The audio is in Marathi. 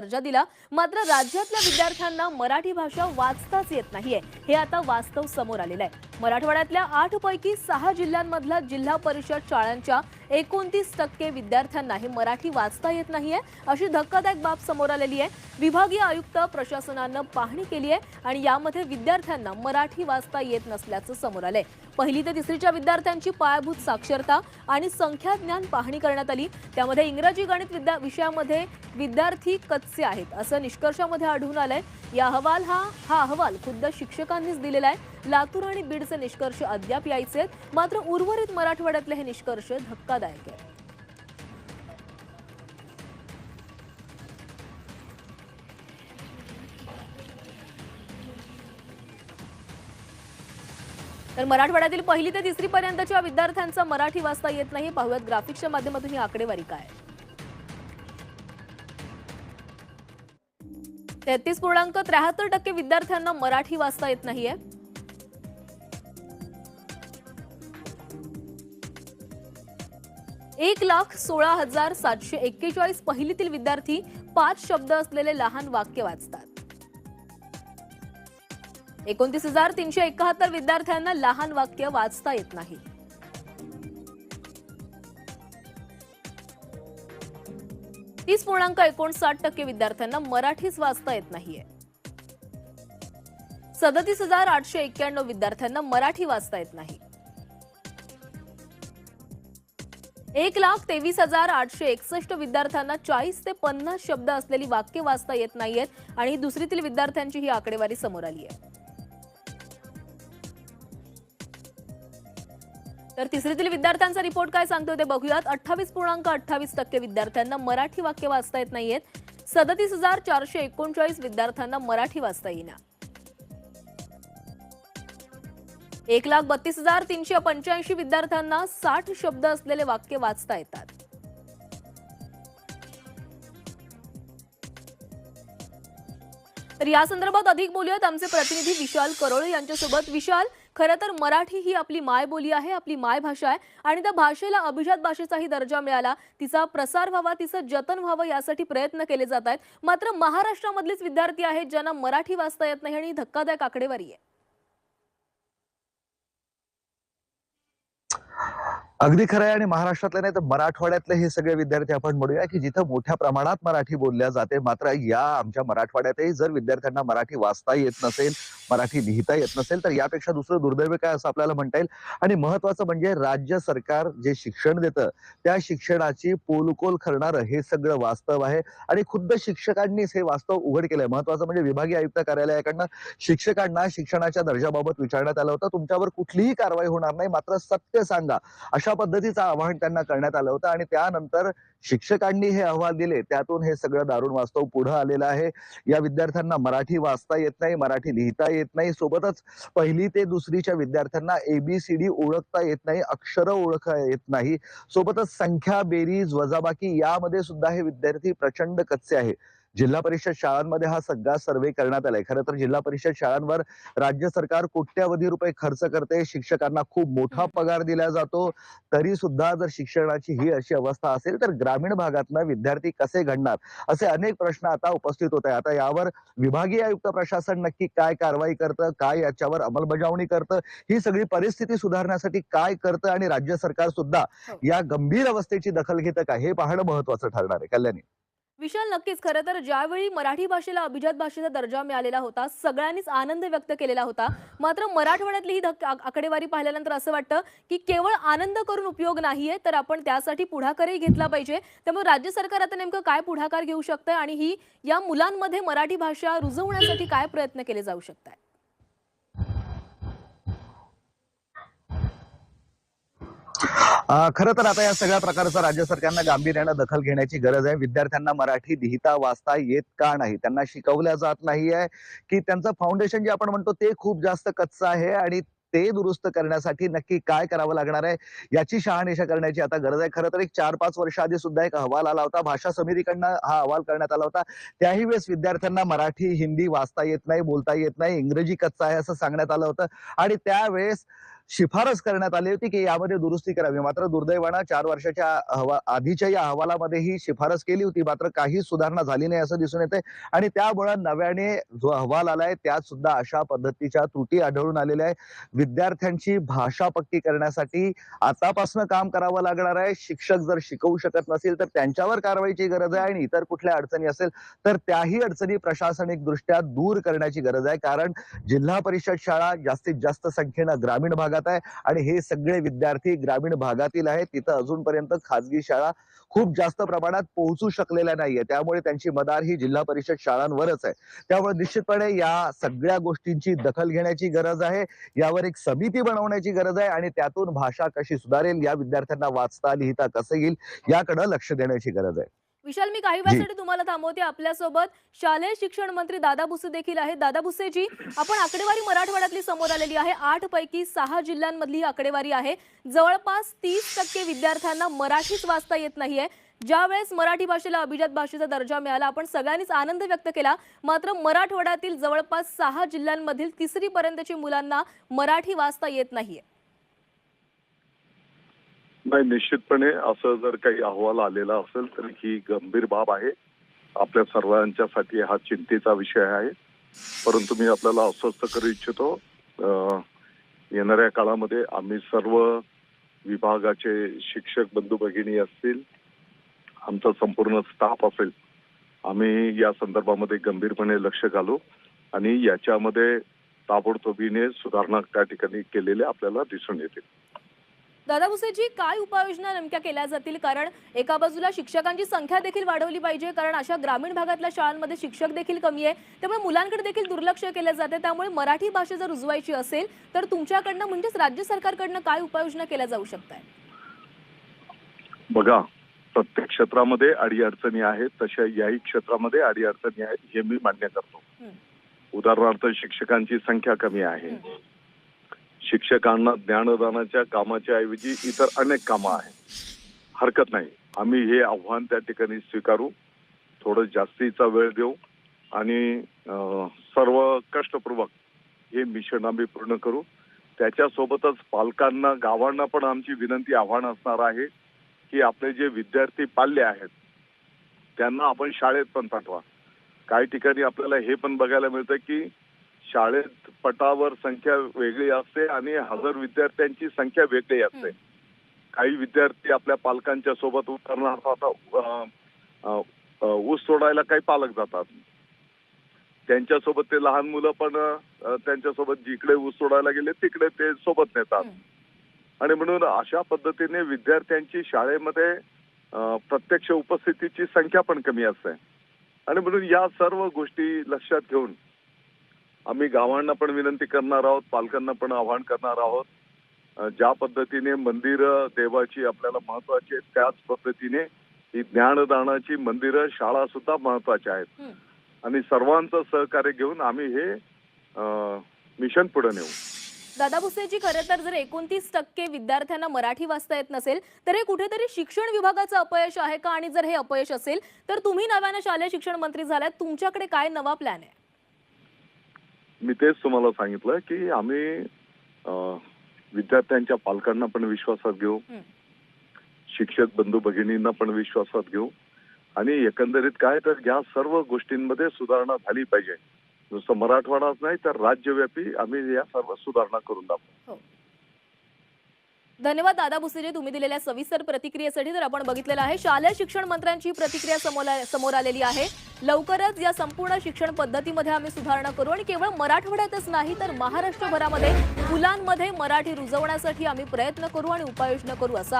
दर्जा दिला. मात्र राज्यातल्या विद्यार्थ्यांना मराठी भाषा वाचताच येत नाहीये. हे आता वास्तव समोर आलेलं आहे. मराठवाड्यातल्या आठ पैकी सहा जिल्ह्यांमधल्या जिल्हा परिषद शाळांच्या एकोणतीस टक्के विद्यार्थ्यांना हे मराठी वाचता येत नाहीये अशी धक्कादायक बाब समोर आलेली आहे. विभागीय आयुक्त प्रशासनानं पाहणी केली आहे आणि यामध्ये विद्यार्थ्यांना मराठी वाचता येत नसल्याचं समोर आलंय. पहिली ते तिसरीच्या विद्यार्थ्यांची पायाभूत साक्षरता आणि संख्या ज्ञान पाहणी करण्यात आली. त्यामध्ये इंग्रजी गणित विद्या विषयामध्ये विद्यार्थी कच्चे आहेत असं निष्कर्षामध्ये आढळून आलंय. या अहवाल हा हा अहवाल खुद्द शिक्षकांनीच दिलेला आहे. लातूर आणि बीडचे निष्कर्ष अद्याप यायचे आहेत. मात्र उर्वरित मराठवाड्यातले हे निष्कर्ष धक्कादायक आहेत. तर मराठवाड्यातील पहिली ते तिसरी पर्यंतच्या विद्यार्थ्यांचा मराठी वाचता येत नाही. पाहूयात ग्राफिक्सच्या माध्यमातून ही आकडेवारी काय तेहतीस पूर्णांक त्र्याहत्तर टक्के विद्यार्थ्यांना मराठी वाचता येत नाहीये. एक लाख सोळा हजार सातशे एक्केचाळीस पहिलीतील विद्यार्थी पाच शब्द असलेले लहान वाक्य वाचतात. एकोणतीस हजार तीनशे एकाहत्तर विद्यार्थ्यांना लहान वाक्य वाचता येत नाही. तीस पूर्णांक एकोणसाठ टक्के विद्यार्थ्यांना मराठीच वाचता येत नाहीये. सदतीस हजार आठशे एक्क्याण्णव विद्यार्थ्यांना मराठी वाचता येत नाही. एक लाख तेवीस हजार आठशे एकसष्ट विद्यार्थ्यांना चाळीस ते पन्नास शब्द असलेली वाक्य वाचता येत नाहीयेत आणि दुसरीतील विद्यार्थ्यांची ही आकडेवारी समोर आली आहे तर तिसरीतील विद्यार्थ्यांचा रिपोर्ट काय सांगतो ते बघूयात. अठ्ठावीस पूर्णांक अठ्ठावीस टक्के विद्यार्थ्यांना मराठी वाक्य वाचता येत नाहीयेत. सदतीस हजार चारशे एकोणचाळीस विद्यार्थ्यांना मराठी वाचता येईना. एक लाख बत्तीस हजार तीनशे पंच्याऐंशी विद्यार्थ्यांना साठ शब्द असलेले वाक्य वाचता येतात. तर या संदर्भात अधिक बोलूयात. आमचे प्रतिनिधी विशाल करोळे यांच्यासोबत. विशाल खरं तर मराठी ही आपली मायबोली आहे आपली मायभाषा आहे आणि त्या भाषेला अभिजात भाषेचाही दर्जा मिळाला. तिचा प्रसार व्हावा तिचं जतन व्हावं यासाठी प्रयत्न केले जात आहेत. मात्र महाराष्ट्रामधलेच विद्यार्थी आहेत ज्यांना मराठी वाचता येत नाही आणि धक्कादायक आकडेवारी आहे. अगदी खरं आहे आणि महाराष्ट्रातले नाही तर मराठवाड्यातले हे सगळे विद्यार्थी आपण म्हणूया की जिथं मोठ्या प्रमाणात मराठी बोलल्या जाते मात्र या आमच्या मराठवाड्यातही जर विद्यार्थ्यांना मराठी वाचता येत नसेल मराठी लिहिता येत नसेल तर यापेक्षा दुसरं दुर्दैव काय असं आपल्याला म्हणता येईल? आणि महत्वाचं म्हणजे राज्य सरकार जे शिक्षण देतं त्या शिक्षणाची पोलकोल करणारं हे सगळं वास्तव आहे. आणि खुद्द शिक्षकांनीच हे वास्तव उघड केलंय. महत्वाचं म्हणजे विभागीय आयुक्त कार्यालयाकडनं शिक्षकांना शिक्षणाच्या दर्जाबाबत विचारण्यात आलं होतं. तुमच्यावर कुठलीही कारवाई होणार नाही मात्र सत्य सांगा. अशा पद्धतीचं आवाहन त्यांना करण्यात आलं होतं. आणि त्यानंतर शिक्षकांनी हे अहवाल दिले. त्यातून हे सगळं दारुण वास्तव पुढे आलेलं आहे. या विद्यार्थ्यांना मराठी वाचता येत नाही मराठी लिहिता येत नाही. सोबतच पहिली ते दुसरीच्या विद्यार्थ्यांना एबीसीडी ओळखता येत नाही. अक्षरं ओळखता येत नाही. सोबतच संख्या बेरीज वजाबाकी यामध्ये सुद्धा हे विद्यार्थी प्रचंड कच्चे आहे जिल्हा परिषद शाळांमध्ये हा सगळा सर्वे करण्यात आलाय. खरं तर जिल्हा परिषद शाळांवर राज्य सरकार कोट्यावधी रुपये खर्च करते. शिक्षकांना खूप मोठा पगार दिला जातो. तरी सुद्धा जर शिक्षणाची ही अशी अवस्था असेल तर ग्रामीण भागातनं विद्यार्थी कसे घडणार? असे अनेक प्रश्न आता उपस्थित होत आहे आता यावर विभागीय आयुक्त प्रशासन नक्की काय कारवाई करतं? काय याच्यावर अंमलबजावणी करतं? ही सगळी परिस्थिती सुधारण्यासाठी काय करतं? आणि राज्य सरकार सुद्धा हो. या गंभीर अवस्थेची दखल घेतं का? हे पाहणं महत्वाचं ठरणार आहे. कल्याणी. विशाल नक्कीच. खरं तर ज्यावेळी मराठी भाषेला अभिजात भाषेचा दर्जा मिळालेला होता सगळ्यांनीच आनंद व्यक्त केलेला होता. मात्र मराठवाड्यातली ही आकडेवारी पाहिल्यानंतर असं वाटतं की केवळ आनंद करून उपयोग नाहीये तर आपण त्यासाठी पुढाकारही घेतला पाहिजे. त्यामुळे राज्य सरकार आता नेमकं काय पुढाकार घेऊ शकतं आणि ही या मुलांमध्ये मराठी भाषा रुजवण्यासाठी काय प्रयत्न केले जाऊ शकतात खरं तर आता या सगळ्या प्रकारचा राज्य सरकारनं गांभीर्यानं दखल घेण्याची गरज आहे. विद्यार्थ्यांना मराठी लिहिता वाचता येत का नाही? त्यांना शिकवल्या जात नाही आहे की त्यांचं फाउंडेशन जे आपण म्हणतो ते खूप जास्त कच्चं आहे आणि ते दुरुस्त करण्यासाठी नक्की काय करावं लागणार आहे याची शहानिशा करण्याची आता गरज आहे. खरं तर एक चार पाच वर्ष आधी सुद्धा एक अहवाल आला होता. भाषा समितीकडनं हा अहवाल करण्यात आला होता. त्याही वेळेस विद्यार्थ्यांना मराठी हिंदी वाचता येत नाही बोलता येत नाही. इंग्रजी कच्चा आहे असं सांगण्यात आलं होतं. आणि त्यावेळेस शिफारस करण्यात आली होती की यामध्ये दुरुस्ती करावी. मात्र दुर्दैवानं चार वर्षाच्या अहवा आधीच्या या अहवालामध्ये ही शिफारस केली होती. मात्र काही सुधारणा झाली नाही असं दिसून येते आणि त्यामुळे नव्याने जो अहवाल आलाय त्यात सुद्धा अशा पद्धतीच्या त्रुटी आढळून आलेल्या आहे विद्यार्थ्यांची भाषा पक्की करण्यासाठी आतापासून काम करावं लागणार आहे. शिक्षक जर शिकवू शकत नसेल तर त्यांच्यावर कारवाईची गरज आहे आणि इतर कुठल्या अडचणी असेल तर त्याही अडचणी प्रशासनिक दृष्ट्या दूर करण्याची गरज आहे. कारण जिल्हा परिषद शाळा जास्तीत जास्त संख्येनं ग्रामीण भागात आहे. आणि हे सगळे विद्यार्थी ग्रामीण भागातील आहेत. तिथं अजूनपर्यंत खाजगी शाळा खूप जास्त प्रमाणात पोहोचू शकलेल्या नाहीये त्यामुळे त्यांची मदार ही जिल्हा परिषद शाळांवरच आहे. त्यामुळे निश्चितपणे या सगळ्या गोष्टींची दखल घेण्याची गरज आहे. यावर एक समिती बनवण्याची गरज आहे आणि त्यातून भाषा कशी सुधारेल या विद्यार्थ्यांना वाचता लिहिता कसं येईल याकडे लक्ष देण्याची गरज आहे. विशाल मी काही वेळासाठी तुम्हाला थांबवते आपल्यासोबत. शालेय शिक्षण मंत्री दादा भुसे देखील आहेत. दादा भुसेजी आपण आकडेवारी मराठवाड्यातली समोर आलेली आहे. आठ पैकी सहा जिल्ह्यांमधली ही आकडेवारी आहे. जवळपास तीस टक्के विद्यार्थ्यांना मराठीच वाचता येत नाहीये. ज्या वेळेस मराठी भाषेला अभिजात भाषेचा दर्जा मिळाला आपण सगळ्यांनीच आनंद व्यक्त केला. मात्र मराठवाड्यातील जवळपास सहा जिल्ह्यांमधील तिसरी पर्यंतची मुलांना मराठी वाचता येत नाहीये. नाही निश्चितपणे असं जर काही अहवाल आलेला असेल तर ही गंभीर बाब आहे. आपल्या सर्वांच्यासाठी हा चिंतेचा विषय आहे. परंतु मी आपल्याला अस्वस्थ करू इच्छितो. येणाऱ्या काळामध्ये आम्ही सर्व विभागाचे शिक्षक बंधू भगिनी असतील आमचा संपूर्ण स्टाफ असेल आम्ही या संदर्भामध्ये गंभीरपणे लक्ष घालू आणि याच्यामध्ये ताबडतोबीने सुधारणा त्या ठिकाणी केलेल्या आपल्याला दिसून येतील. दादा भुसेजी काय उपाययोजना नेमक्या केल्या जातील? कारण एका बाजूला शिक्षकांची संख्या देखील वाढवली पाहिजे कारण अशा ग्रामीण भागातल्या शाळांमध्ये शिक्षक देखील कमी आहे. त्यामुळे मुलांकडे देखील दुर्लक्ष केलं जाते. त्यामुळे मराठी भाषा जर रुजवायची असेल तर तुमच्याकडनं म्हणजेच राज्य सरकारकडनं काय उपाययोजना केल्या जाऊ शकतात? बघा प्रत्येक क्षेत्रामध्ये अडीअडचणी आहेत. तशा याही क्षेत्रामध्ये अडीअडचणी आहेत हे मी मान्य करतो. उदाहरणार्थ शिक्षकांची संख्या कमी आहे. शिक्षकांना ज्ञानदानाच्या कामाच्या ऐवजी इतर अनेक कामं आहेत. हरकत नाही. आम्ही हे आव्हान त्या ठिकाणी स्वीकारू. थोडं जास्तीचा वेळ देऊ आणि सर्व कष्टपूर्वक हे मिशन आम्ही पूर्ण करू. त्याच्यासोबतच पालकांना गावांना पण आमची विनंती आव्हान असणार आहे की आपले जे विद्यार्थी पाल्य आहेत त्यांना आपण शाळेत पण पाठवा. काही ठिकाणी आपल्याला हे पण बघायला मिळतं की शाळेत पटावर संख्या वेगळी असते आणि हजर विद्यार्थ्यांची संख्या वेगळी असते. काही विद्यार्थी आपल्या पालकांच्या सोबत उतरणार आता ऊस सोडायला काही पालक जातात. त्यांच्यासोबत ते लहान मुलं पण त्यांच्यासोबत जिकडे ऊस सोडायला गेले तिकडे ते सोबत नेतात. आणि म्हणून अशा पद्धतीने विद्यार्थ्यांची शाळेमध्ये प्रत्यक्ष उपस्थितीची संख्या पण कमी असते. आणि म्हणून या सर्व गोष्टी लक्षात घेऊन आम्ही गावांना पण विनंती करणार आहोत पालकांना पण आवाहन करणार आहोत. ज्या पद्धतीने मंदिर देवाची आपल्याला महत्वाची आहेत त्याच पद्धतीने ही ज्ञानदानाची मंदिरं शाळा सुद्धा महत्त्वाच्या आहेत. आणि सर्वांचं सहकार्य घेऊन आम्ही हे मिशन पुढे नेऊ. दादा भुसेजी खरं तर जर एकोणतीस टक्के विद्यार्थ्यांना मराठी वाचता येत नसेल तर हे कुठेतरी शिक्षण विभागाचं अपयश आहे का? आणि जर हे अपयश असेल तर तुम्ही नव्यानं शालेय शिक्षण मंत्री झाल्यात तुमच्याकडे काय नवा प्लॅन आहे? मी तेच तुम्हाला सांगितलं की आम्ही विद्यार्थ्यांच्या पालकांना पण विश्वासात घेऊ. हं. शिक्षक बंधू भगिनींना पण विश्वासात घेऊ. आणि एकंदरीत काय तर या सर्व गोष्टींमध्ये सुधारणा झाली पाहिजे. नुसतं मराठवाडाच नाही तर राज्यव्यापी आम्ही या सर्व सुधारणा करून दाखवू. धन्यवाद दादा भुसेजी तुम्ही दिलेल्या सविस्तर प्रतिक्रियेसाठी तर आपण बघितलेलं आहे. शालेय शिक्षण मंत्र्यांची प्रतिक्रिया समोर समोर आलेली आहे. लवकरच या संपूर्ण शिक्षण पद्धतीमध्ये आम्ही सुधारणा करू आणि केवळ मराठवाड्यातच नाही तर महाराष्ट्रभरामध्ये मुलांमध्ये मराठी रुजवण्यासाठी आम्ही प्रयत्न करू आणि उपाययोजना करू असं